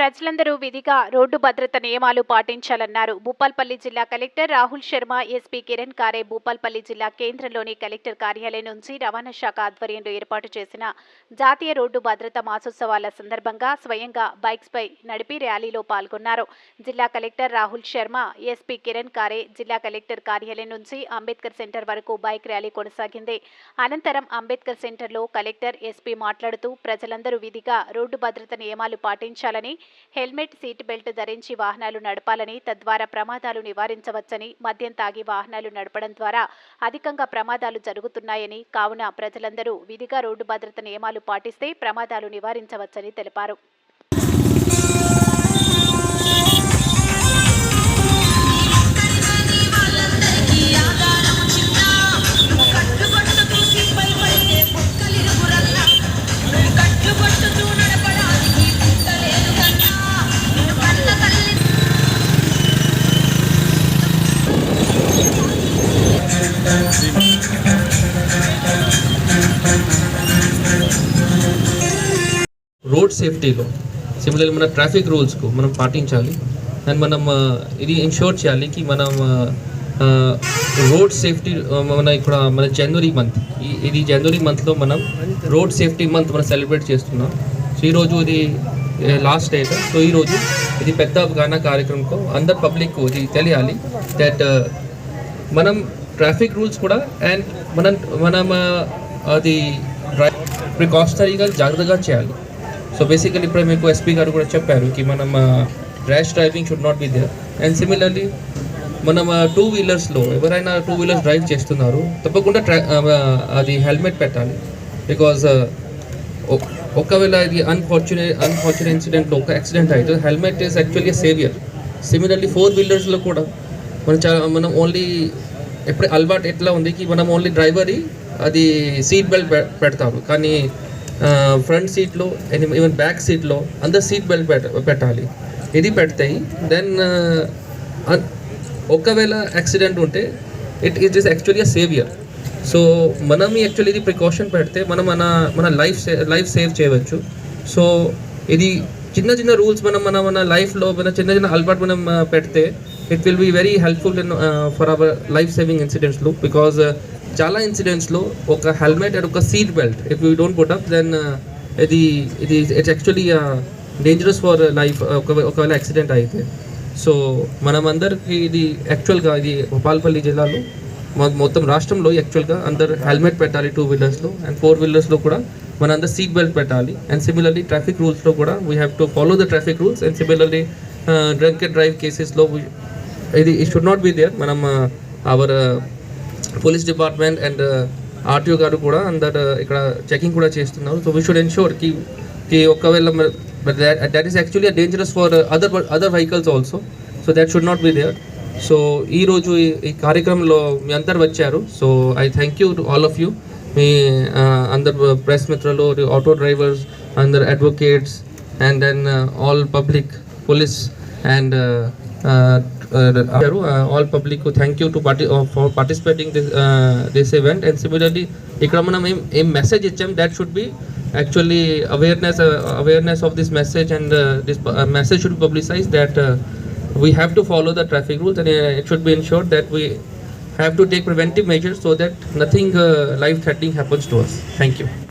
ప్రజలందరూ విధిగా రోడ్డు భద్రత నియమాలు పాటించాలన్నారు. భూపాల్పల్లి జిల్లా కలెక్టర్ రాహుల్ శర్మ ఎస్పీ కిరణ్ కారే భూపాల్పల్లి జిల్లా కేంద్రంలోని కలెక్టర్ కార్యాలయం నుంచి రవాణా శాఖ ఆధ్వర్యంలో ఏర్పాటు చేసిన జాతీయ రోడ్డు భద్రత మాసోత్సవాల సందర్భంగా స్వయంగా బైక్స్పై నడిపి ర్యాలీలో పాల్గొన్నారు. జిల్లా కలెక్టర్ రాహుల్ శర్మ ఎస్పీ కిరణ్ కారే జిల్లా కలెక్టర్ కార్యాలయం నుంచి అంబేద్కర్ సెంటర్ వరకు బైక్ ర్యాలీ కొనసాగింది. అనంతరం అంబేద్కర్ సెంటర్లో కలెక్టర్ ఎస్పీ మాట్లాడుతూ ప్రజలందరూ విధిగా రోడ్డు భద్రత నియమాలు పాటించాలని హెల్మెట్ సీట్ బెల్ట్ ధరించి వాహనాలు నడపాలని తద్వారా ప్రమాదాలు నివారించవచ్చని మద్యం తాగి వాహనాలు నడపడం ద్వారా అధికంగా ప్రమాదాలు జరుగుతున్నాయని కావున ప్రజలందరూ విధిగా రోడ్డు భద్రత నియమాలు పాటిస్తే ప్రమాదాలు నివారించవచ్చని తెలిపారు. రోడ్ సేఫ్టీలో సిమిలర్లీ మన ట్రాఫిక్ రూల్స్కు మనం పాటించాలి. అండ్ మనం ఇది ఇన్షూర్ చేయాలి కి మనం రోడ్ సేఫ్టీ మన ఇక్కడ మన జనవరి మంత్ ఇది జనవరి మంత్లో మనం రోడ్ సేఫ్టీ మంత్ మనం సెలబ్రేట్ చేస్తున్నాం. సో ఈరోజు ఇది లాస్ట్ డేట్ సో ఈరోజు ఇది పెద్ద అవగాహన కార్యక్రమంలో అందరు పబ్లిక్ ఇది తెలియాలి దట్ మనం ట్రాఫిక్ రూల్స్ కూడా అండ్ మనం మనం అది ప్రికాషనరీగా జాగ్రత్తగా చేయాలి. సో బేసికలీ ఇప్పుడు మీకు ఎస్పీ గారు కూడా చెప్పారు కి మనం rash driving should not be there and similarly మనం టూ వీలర్స్లో ఎవరైనా టూ వీలర్స్ డ్రైవ్ చేస్తున్నారు తప్పకుండా ట్రా అది హెల్మెట్ పెట్టాలి. బికాజ్ ఒకవేళ ఇది అన్ఫార్చునేట్ అన్ఫార్చునేట్ ఇన్సిడెంట్లో ఒక యాక్సిడెంట్ అయితే helmet is actually saviour similarly four వీలర్స్లో కూడా మనం చాలా మనం ఓన్లీ ఎప్పుడు అలవాటు ఎట్లా ఉంది కి మనం ఓన్లీ డ్రైవర్ అది సీట్ బెల్ట్ పెడతాము. కానీ ఫ్రంట్ సీట్లో ఈవెన్ బ్యాక్ సీట్లో అందరు సీట్ బెల్ట్ పెట్టాలి. ఇది పెడతాయి. దెన్ ఒకవేళ యాక్సిడెంట్ ఉంటే it it is actually saviour so మనం యాక్చువల్లీ ఇది ప్రికాషన్ పెడితే మనం మన మన లైఫ్ లైఫ్ సేవ్ చేయవచ్చు. సో ఇది చిన్న చిన్న రూల్స్ మనం మన మన లైఫ్లో మన చిన్న చిన్న అలవాటు మనం పెడితే it will be very helpful in for our life saving ఇన్సిడెంట్స్లో because చాలా ఇన్సిడెంట్స్లో ఒక హెల్మెట్ అండ్ ఒక seat belt if you don't put up then ఇది ఇది it's actually dangerous for life ఒకవేళ యాక్సిడెంట్ అయితే. సో మనం అందరికి ఇది యాక్చువల్గా ఇది భోపాల్పల్లి జిల్లాలో మొత్తం రాష్ట్రంలో యాక్చువల్గా అందరు హెల్మెట్ పెట్టాలి టూ వీలర్స్లో అండ్ ఫోర్ వీలర్స్లో కూడా మన అందరు సీట్ బెల్ట్ పెట్టాలి అండ్ సిమిలర్లీ ట్రాఫిక్ రూల్స్లో కూడా we have to follow the traffic rules and similarly drunk and drive కేసెస్లో ఇది ఈ షుడ్ నాట్ బి దేర్ మనం our police department and RTO గారు కూడా అందరు ఇక్కడ చెకింగ్ కూడా చేస్తున్నారు. సో వీ షుడ్ ఎన్షూర్కి కి ఒకవేళ that is actually dangerous for other other vehicles also so that should not be there so ఈరోజు ఈ- ఈ కార్యక్రమంలో మీ అందరు వచ్చారు. So I thank you to all of you మీ అందరు ప్రెస్ మిత్రులు ఆటో డ్రైవర్స్ అందరు advocates and then all public police and Uh, uh, all public thank you to party, uh, for participating this this event and similarly Ikramanam a message that should be actually awareness awareness of this message and this message should be publicized that we have to follow the traffic rules and it should be ensured that we have to take preventive measures so that nothing life threatening happens to us. Thank you.